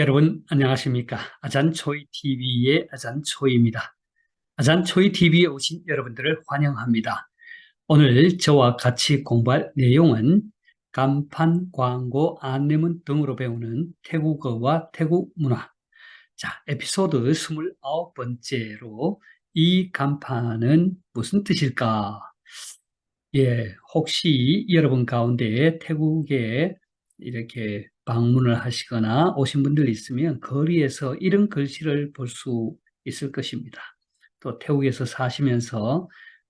여러분 안녕하십니까? 아잔초이 TV의 아잔초이입니다. 아잔초이 TV에 오신 여러분들을 환영합니다. 오늘 저와 같이 공부할 내용은 간판, 광고, 안내문 등으로 배우는 태국어와 태국 문화. 자, 에피소드 29번째로 이 간판은 무슨 뜻일까? 예, 혹시 여러분 가운데 태국에 이렇게 방문을 하시거나 오신 분들 있으면 거리에서 이런 글씨를 볼 수 있을 것입니다. 또 태국에서 사시면서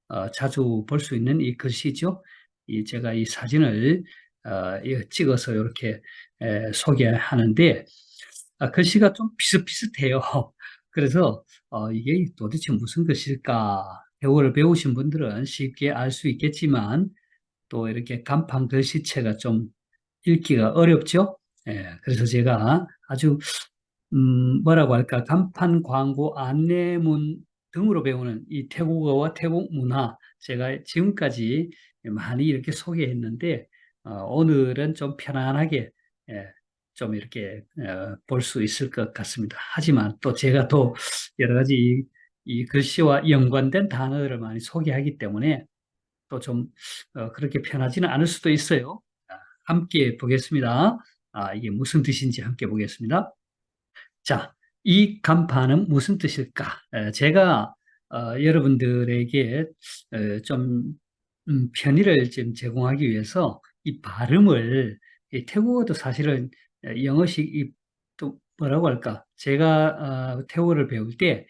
어, 자주 볼 수 있는 이 글씨죠. 이 제가 이 사진을 어, 찍어서 이렇게 에, 소개하는데 아, 글씨가 좀 비슷비슷해요. 그래서 어, 이게 도대체 무슨 글씨일까? 태국어를 배우신 분들은 쉽게 알 수 있겠지만 또 이렇게 간판 글씨체가 좀 읽기가 어렵죠. 예, 그래서 제가 아주 음, 뭐라고 할까 간판 광고 안내문 등으로 배우는 이 태국어와 태국 문화 제가 지금까지 많이 이렇게 소개했는데 어, 오늘은 좀 편안하게 예, 좀 이렇게 어, 볼수 있을 것 같습니다. 하지만 또 제가 또 여러 가지 이, 이 글씨와 연관된 단어들을 많이 소개하기 때문에 또좀 어, 그렇게 편하지는 않을 수도 있어요. 함께 보겠습니다. 아, 이게 무슨 뜻인지 함께 보겠습니다. 자, 이 간판은 무슨 뜻일까? 에, 제가 어, 여러분들에게 에, 좀 음, 편의를 좀 제공하기 위해서 이 발음을 이 태국어도 사실은 영어식 이, 또 뭐라고 할까? 제가 어, 태국어를 배울 때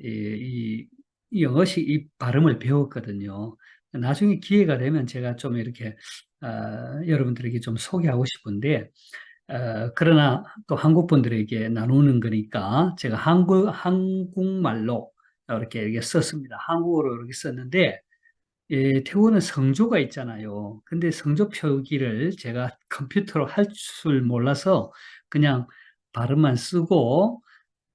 이, 이 영어식 이 발음을 배웠거든요. 나중에 기회가 되면 제가 좀 이렇게 어, 여러분들에게 좀 소개하고 싶은데 어, 그러나 또 한국 분들에게 나누는 거니까 제가 한국 한국말로 이렇게, 이렇게 썼습니다. 한국어로 이렇게 썼는데 예, 태국어는 성조가 있잖아요. 근데 성조 표기를 제가 컴퓨터로 할 줄 몰라서 그냥 발음만 쓰고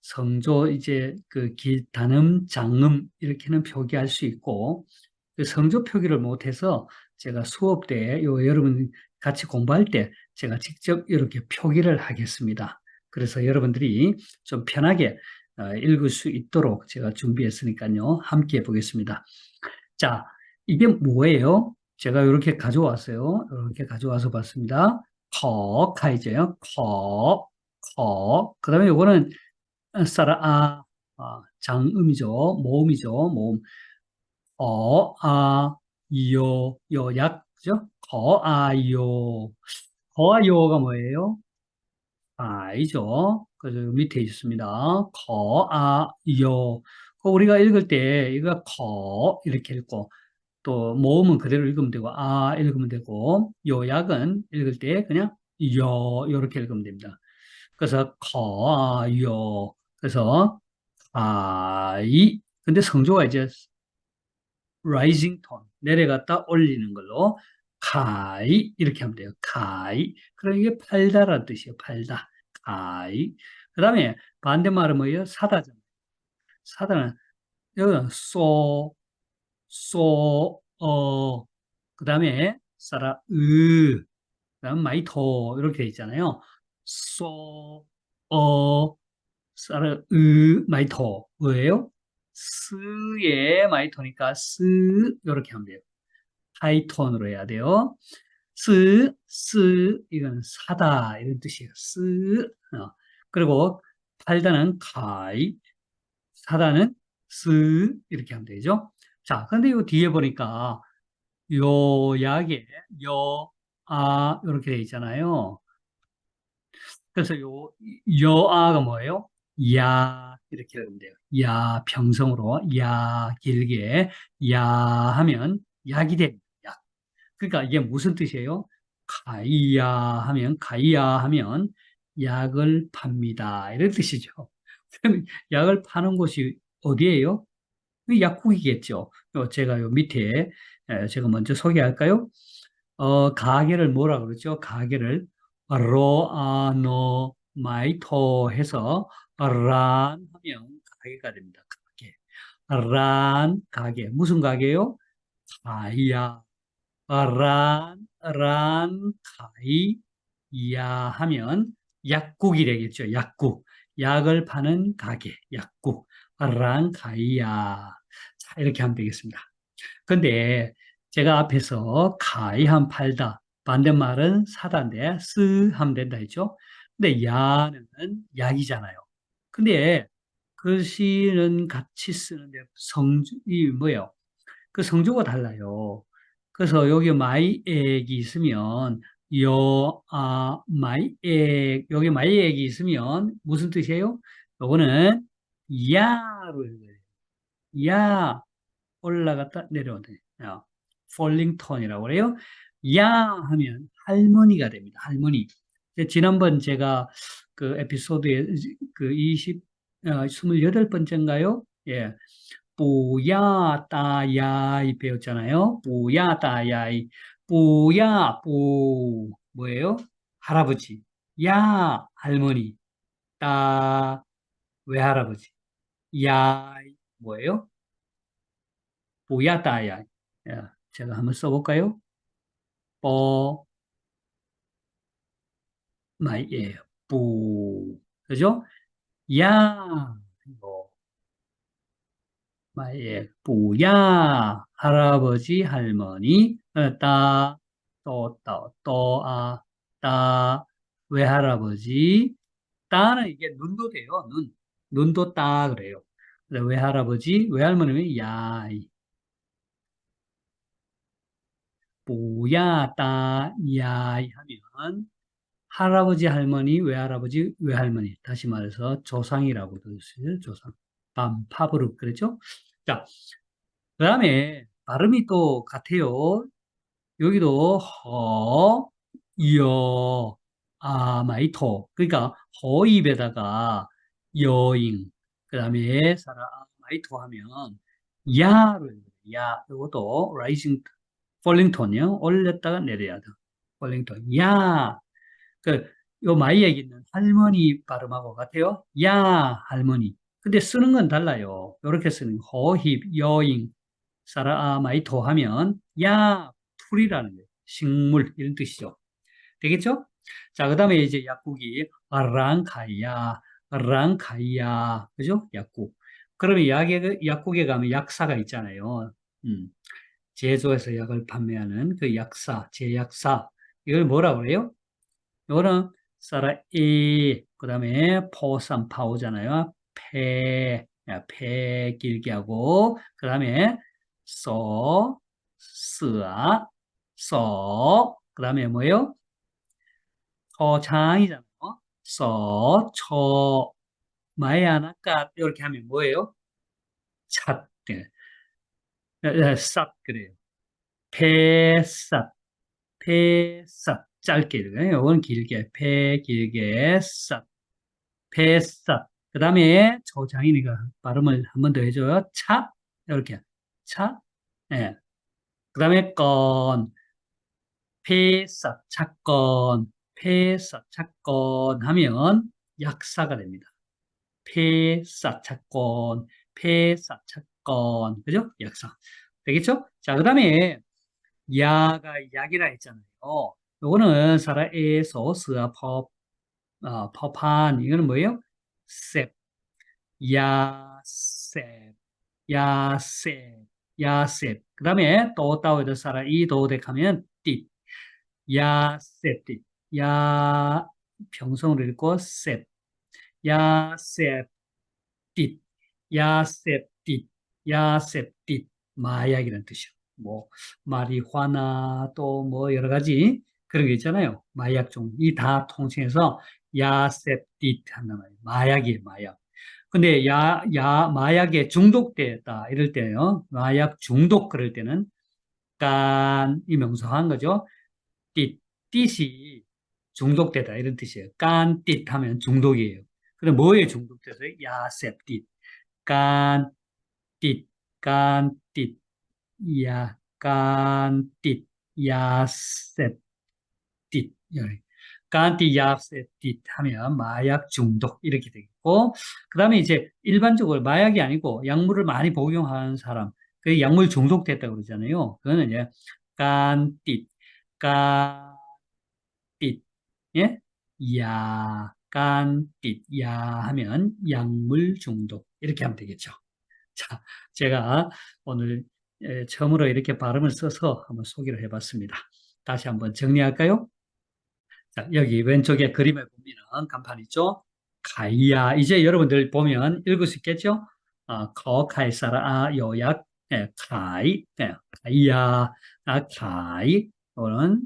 성조 이제 그 기, 단음, 장음 이렇게는 표기할 수 있고 그 성조 표기를 못해서 제가 수업 때 요 여러분 같이 공부할 때 제가 직접 이렇게 표기를 하겠습니다. 그래서 여러분들이 좀 편하게 어, 읽을 수 있도록 제가 준비했으니까요. 함께 보겠습니다. 자, 이게 뭐예요? 제가 이렇게 가져왔어요. 이렇게 가져와서 봤습니다. 커, 카이제요. 커, 커. 그 다음에 요거는 싸라, 아, 아, 장음이죠. 모음이죠. 모음. 어, 아, 요, 요, 약, 그죠? 거, 아, 요. 거, 아, 요가 뭐예요? 아이죠. 그래서 밑에 있습니다. 거, 아, 요. 그 우리가 읽을 때, 이거 거, 이렇게 읽고, 또, 모음은 그대로 읽으면 되고, 아, 읽으면 되고, 요약은 읽을 때 그냥 요, 요렇게 읽으면 됩니다. 그래서 거, 아, 요. 그래서, 아, 이. 근데 성조가 이제 rising tone 내려갔다 올리는 걸로 가이 이렇게 하면 돼요. 가이. 그럼 이게 팔다라는 뜻이에요. 팔다. 가이. 그 다음에 반대말은 뭐예요? 사다잖아요. 사다는 여기는 쏘, 쏘, 어, 그 다음에 사라, 으, 그 다음 마이토 이렇게 돼 있잖아요. 쏘, 어, 사라, 으, 마이토 뭐예요? 스에 많이 토니까 스 이렇게 하면 돼요. 하이톤으로 해야 돼요. 스, 스 이건 사다 이런 뜻이에요. 스 어. 그리고 팔다는 가이 사다는 스 이렇게 하면 되죠. 자, 근데 이 뒤에 보니까 요약에 요, 아 이렇게 돼 있잖아요. 그래서 요, 요아가 뭐예요? 야 이렇게 하면 돼요. 야 평성으로 야 길게 야 하면 약이 됩니다. 약. 그러니까 이게 무슨 뜻이에요? 가이야 하면 가이야 하면 약을 팝니다. 이런 뜻이죠. 그럼 약을 파는 곳이 어디예요? 약국이겠죠. 제가 요 밑에 제가 먼저 소개할까요? 어, 가게를 뭐라 그러죠? 가게를 로아노 마이토 해서 란 하면 가게가 됩니다. 가게. 란 가게. 무슨 가게요? 가이야. 란, 란, 가이, 야 하면 약국이 되겠죠. 약국. 약을 파는 가게, 약국. 랑가이 야. 자, 이렇게 하면 되겠습니다. 근데 제가 앞에서 가이 한 팔다. 반대말은 사다인데 쓰 하면 된다 했죠. 근데 야는 약이잖아요. 근데 글씨는 같이 쓰는데 성이 뭐예요? 그 성조가 달라요. 그래서 여기 마이액이 있으면 요, 아, 마이액, 여기 마이액이 있으면 무슨 뜻이에요? 요거는 야로 읽어요. 야 올라갔다 내려온다. tone이라고 그래요. 야 하면 할머니가 됩니다. 할머니. 지난번 제가 그 에피소드에 그 20, 어, 28번째인가요? 예. 뿌야 따야이 배웠잖아요. 뿌야 따야이. 뿌야 뿌 뭐예요? 할아버지. 야 할머니. 따 외할아버지. 야 뭐예요? 뿌야 따야이. 예, 제가 한번 써볼까요? 뽀 마이에요. 뿌. 그죠? 야 이거. 마의 뿌야. 할아버지 할머니 어, 따, 또, 따, 또, 아, 따, 외할아버지. 따는 이게 눈도 돼요 눈. 눈도 따 그래요. 외할아버지 외할머니는 야이 뿌야 따 야이 하면 할아버지 할머니 외할아버지 외할머니 다시 말해서 조상이라고 들었어요 조상 밤 파브르 그랬죠 자, 그 다음에 발음이 또 같아요. 여기도 허, 여, 아, 마이토. 그러니까 허입에다가 여인, 그 다음에 사라, 아, 마이토 하면 야를, 야, 이것도 falling tone이요. 올렸다가 내려야 돼. tone. 야. 그, 요 마이 얘기는 할머니 발음하고 같아요. 야, 할머니. 근데 쓰는 건 달라요. 이렇게 쓰는 호힙, 여인, 사라마이토 하면 야, 풀이라는 거예요. 식물 이런 뜻이죠. 되겠죠? 자, 그 다음에 이제 약국이 랑카이야, 랑카이야, 그죠? 약국. 그러면 약에, 약국에 가면 약사가 있잖아요. 음, 제조해서 약을 판매하는 그 약사, 제약사. 이걸 뭐라 그래요? 이거는 사라 이, 그 다음에 포삼 파오잖아요. 폐, 폐 길게 하고, 그 다음에 써, 쓰아, 써, 그 다음에 뭐예요? 서장이잖아요. 써, 처, 마야나까 이렇게 하면 뭐예요? 찻, 네. 쌉 그래요. 폐쌉, 폐쌉 짧게 읽어요. 이건 길게, 폐 길게, 쌉, 폐쌉. 그 다음에 조장인이가 발음을 한 번 더 해줘요. 차, 이렇게. 차, 예. 그 다음에 건, 폐사, 차건, 폐사, 차건 하면 약사가 됩니다. 폐사, 차건, 폐사, 차건. 그죠? 약사. 되겠죠? 자, 그 다음에 야가 약이라 했잖아요. 요거는 사라에서 스아 법, 어, 이거는 뭐예요? 셉, 야셉, 야셉, 야셉. 그 다음에 또 따오에도 살아 이 도덱하면 띠, 야셉 띠, 야 평성으로 읽고 셉, 야셉 띠, 야셉 띠, 야셉 띠, 마약이라는 뜻이요. 뭐 마리화나 또 뭐 여러 가지 그런 게 있잖아요. 마약 종, 이 다 통칭해서 야셉띠 한단 말이에요. 마약이에요, 마약. 근데 야, 야, 마약에 중독됐다. 이럴 때요. 마약 중독 그럴 때는 깐이 명사한 거죠. 띠, 띠이 중독되다. 이런 뜻이에요. 깐띠 하면 중독이에요. 그럼 뭐에 중독돼서 야셉띠. 깐띠, 깐띠, 야, 깐띠, 야셉띠. 간티약세티 하면 마약 중독 이렇게 되겠고 그 다음에 이제 일반적으로 마약이 아니고 약물을 많이 복용하는 사람 그 약물 중독됐다 고 그러잖아요 그거는 이제 깐띠 깐띠 예 야, 깐, 빛, 야 하면 약물 중독 이렇게 하면 되겠죠. 자, 제가 오늘 에, 처음으로 이렇게 발음을 써서 한번 소개를 해봤습니다. 다시 한번 정리할까요? 자, 여기 왼쪽에 그림에 보면 간판 있죠? 가이야. 이제 여러분들 보면 읽을 수 있겠죠? 아, 거, 카이사라, 아, 요약, 예, 가이, 예, 가이야, 아, 가이. 이거는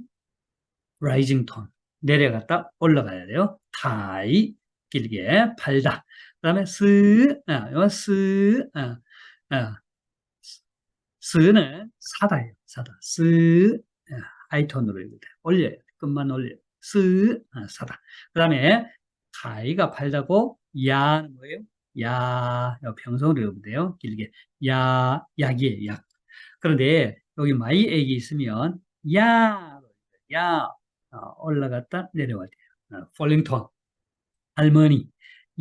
라이징 톤. 내려갔다 올라가야 돼요. 타이, 길게 팔다. 그 다음에 스, 아, 요 스, 아, 아, 스는 사다예요. 사다. 스, 아, 하이톤으로 올려요. 끝만 올려요. 스, 아, 사다. 그 다음에 가이가 팔다고 야는 뭐예요? 야, 요 평성으로 읽으면 돼요. 길게. 야, 약이에요. 약. 그런데 여기 마이 액이 있으면 야, 야, 어, 올라갔다 내려와야 돼요. 어, 폴링톤. 할머니.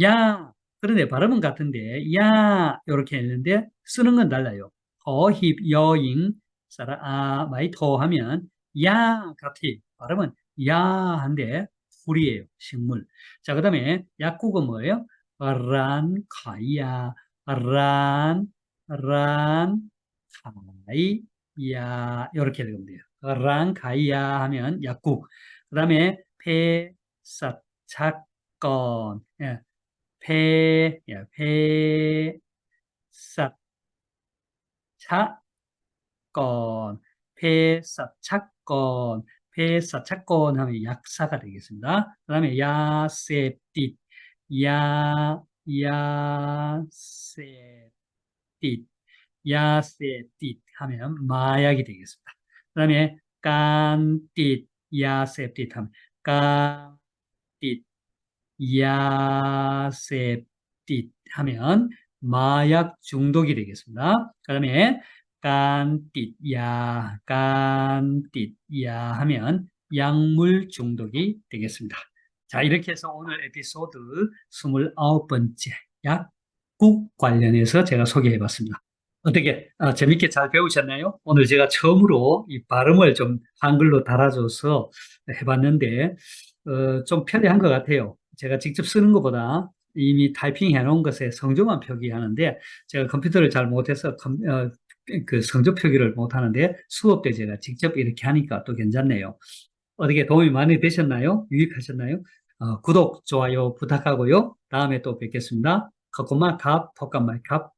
야. 그런데 발음은 같은데 야 이렇게 했는데 쓰는 건 달라요. 어 힙 여잉 사라 아 마이 토 하면 야 같아. 발음은 야한데 풀이에요. 식물. 자, 그 다음에 약국은 뭐예요? 란 가이야 란란 가이야 이렇게 읽으면 돼요. 란 가이야 하면 약국. 그 다음에 폐사 사건 예. 폐, 예, 폐, 사, 차건, 폐사, 차건, 폐사, 차건 하면 약사가 되겠습니다. 그 다음에 야세빛, 야, 야세빛, 야세빛 하면 마약이 되겠습니다. 그 다음에 깐빛, 야세빛 하면 깐빛, 야세빛 하면 마약 중독이 되겠습니다. 그 다음에 깐빛야, 깐빛야 하면 약물 중독이 되겠습니다. 자, 이렇게 해서 오늘 에피소드 29번째 약국 관련해서 제가 소개해 봤습니다. 어떻게 아, 재밌게 잘 배우셨나요? 오늘 제가 처음으로 이 발음을 좀 한글로 달아줘서 해봤는데 어, 좀 편리한 것 같아요. 제가 직접 쓰는 것보다 이미 타이핑 해 놓은 것에 성조만 표기하는데 제가 컴퓨터를 잘 못해서 컴, 어, 그 성조 표기를 못하는데 수업 때 제가 직접 이렇게 하니까 또 괜찮네요. 어떻게 도움이 많이 되셨나요? 유익하셨나요? 어, 구독, 좋아요 부탁하고요. 다음에 또 뵙겠습니다. 거꾸마 갑, 독감말 갑.